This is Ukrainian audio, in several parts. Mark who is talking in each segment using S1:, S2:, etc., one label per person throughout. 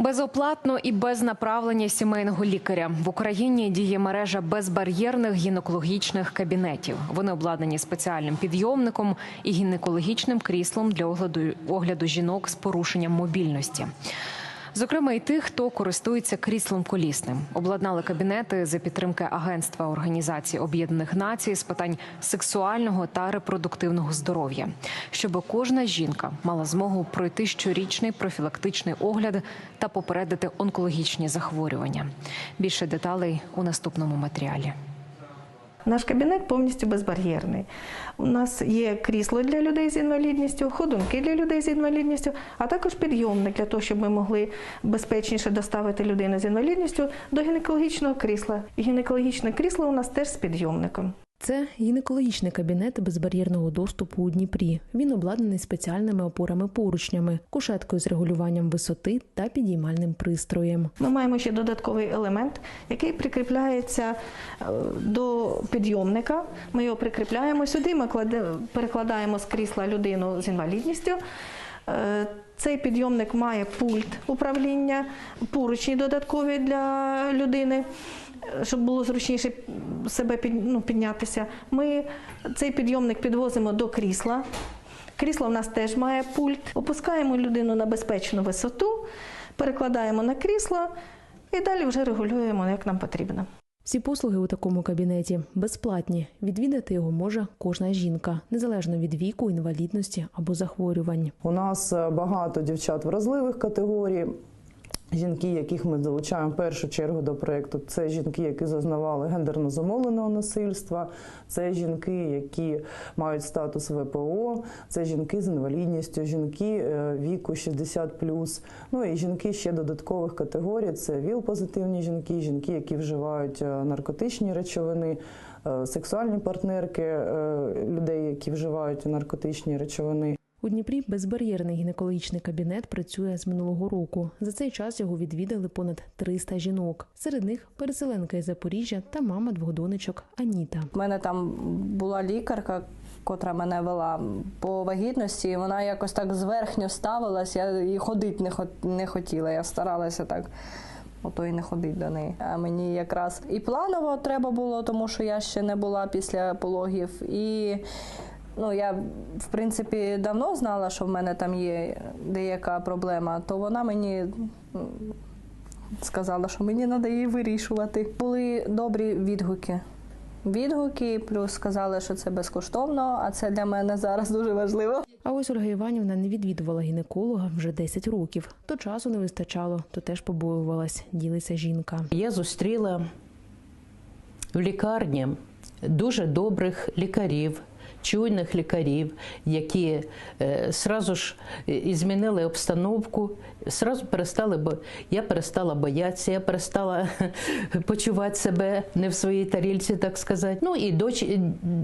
S1: Безоплатно і без направлення сімейного лікаря в Україні діє мережа безбар'єрних гінекологічних кабінетів. Вони обладнані спеціальним підйомником і гінекологічним кріслом для огляду, огляду жінок з порушенням мобільності. Зокрема, і тих, хто користується кріслом колісним, обладнали кабінети за підтримки Агентства Організації Об'єднаних Націй з питань сексуального та репродуктивного здоров'я, щоб кожна жінка мала змогу пройти щорічний профілактичний огляд та попередити онкологічні захворювання. Більше деталей у наступному матеріалі.
S2: Наш кабінет повністю безбар'єрний. У нас є крісло для людей з інвалідністю, ходунки для людей з інвалідністю, а також підйомник для того, щоб ми могли безпечніше доставити людину з інвалідністю до гінекологічного крісла. Гінекологічне крісло у нас теж з підйомником.
S3: Це гінекологічний кабінет безбар'єрного доступу у Дніпрі. Він обладнаний спеціальними опорами-поручнями, кушеткою з регулюванням висоти та підіймальним пристроєм.
S2: Ми маємо ще додатковий елемент, який прикріпляється е, до підйомника. Ми його прикріпляємо сюди. Ми перекладаємо з крісла людину з інвалідністю. Е, Цей підйомник має пульт управління, поручні додаткові для людини, щоб було зручніше себе під- ну, піднятися. Ми цей підйомник підвозимо до крісла. Крісло в нас теж має пульт. Опускаємо людину на безпечну висоту, перекладаємо на крісло і далі вже регулюємо, як нам потрібно.
S3: Всі послуги у такому кабінеті безплатні. Відвідати його може кожна жінка, незалежно від віку, інвалідності або захворювань.
S4: У нас е, багато дівчат вразливих категорій. Жінки, яких ми залучаємо в першу чергу до проєкту, це жінки, які зазнавали гендерно замовленого насильства, це жінки, які мають статус ВПО, це жінки з інвалідністю, жінки е, віку 60+, ну і жінки ще додаткових категорій. Це ВІЛ-позитивні жінки, жінки, які вживають е, наркотичні речовини, е, сексуальні партнерки людей, які вживають наркотичні речовини.
S3: У Дніпрі безбар'єрний гінекологічний кабінет працює з минулого року. За цей час його відвідали понад 300 жінок. Серед них переселенка із Запоріжжя та мама двох донечок Аніта.
S5: У мене там була лікарка, котра мене вела по вагітності. Вона якось так зверхньо ставилась, я і ходити не, хот- не хотіла. Я старалася так. Ото і не ходить до неї. А мені якраз і планово треба було, тому що я ще не була після пологів. І ну, я, в принципі, давно знала, що в мене там є деяка проблема, то вона мені сказала, що мені треба її вирішувати. Були добрі відгуки. Відгуки, плюс сказали, що це безкоштовно, а це для мене зараз дуже важливо.
S3: А ось Ольга Іванівна не відвідувала гінеколога вже 10 років. То часу не вистачало, то теж побоювалась. Ділиться жінка.
S6: Я зустріла в лікарні дуже добрих лікарів, чуйних лікарів, які е, сразу ж е, змінили обстановку, сразу перестали, бо я перестала боятися, я перестала почувати себе не в своїй тарілці, так сказати. Ну і доч,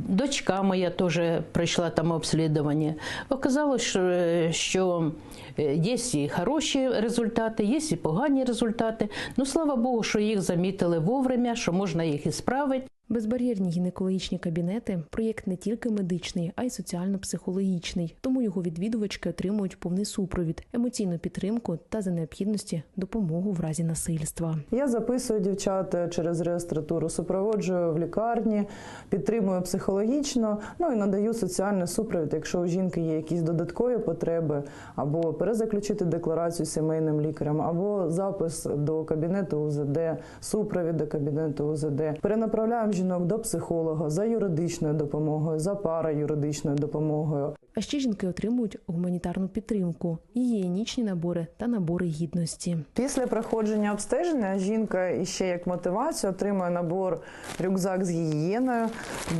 S6: дочка моя теж пройшла там обслідування. Оказалось, що, е, що е, є і хороші результати, є і погані результати. Ну слава Богу, що їх замітили вовремя, що можна їх і справити.
S3: Безбар'єрні гінекологічні кабінети проєкт не тільки медичний, а й соціально-психологічний. Тому його відвідувачки отримують повний супровід, емоційну підтримку та за необхідності допомогу в разі насильства.
S4: Я записую дівчат е, через реєстратуру, супроводжую в лікарні, підтримую психологічно, ну і надаю соціальний супровід, якщо у жінки є якісь додаткові потреби, або перезаключити декларацію сімейним лікарем, або запис до кабінету УЗД, супровід до кабінету УЗД. Перенаправляємо жінок до психолога за юридичною допомогою, за параюридичною допомогою.
S3: А ще жінки отримують гуманітарну підтримку, гігієнічні набори та набори гідності.
S4: Після проходження обстеження жінка іще як мотивацію отримує набор рюкзак з гігієною,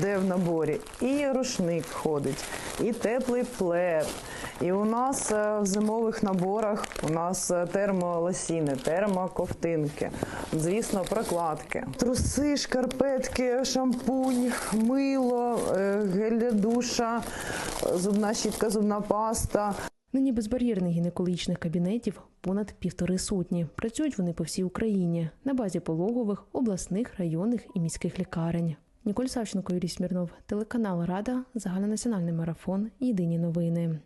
S4: де в наборі і рушник ходить, і теплий плед. І у нас е, в зимових наборах у нас е, термолосіни, термоковтинки, звісно, прокладки, труси, шкарпетки, шампунь, мило, е, гель для душа, зубна щітка, зубна паста.
S3: Нині безбар'єрних гінекологічних кабінетів понад півтори сотні. Працюють вони по всій Україні на базі пологових, обласних, районних і міських лікарень. Ніколь Савченко, Юрій Смірнов, телеканал Рада, загальнонаціональний марафон. Єдині новини.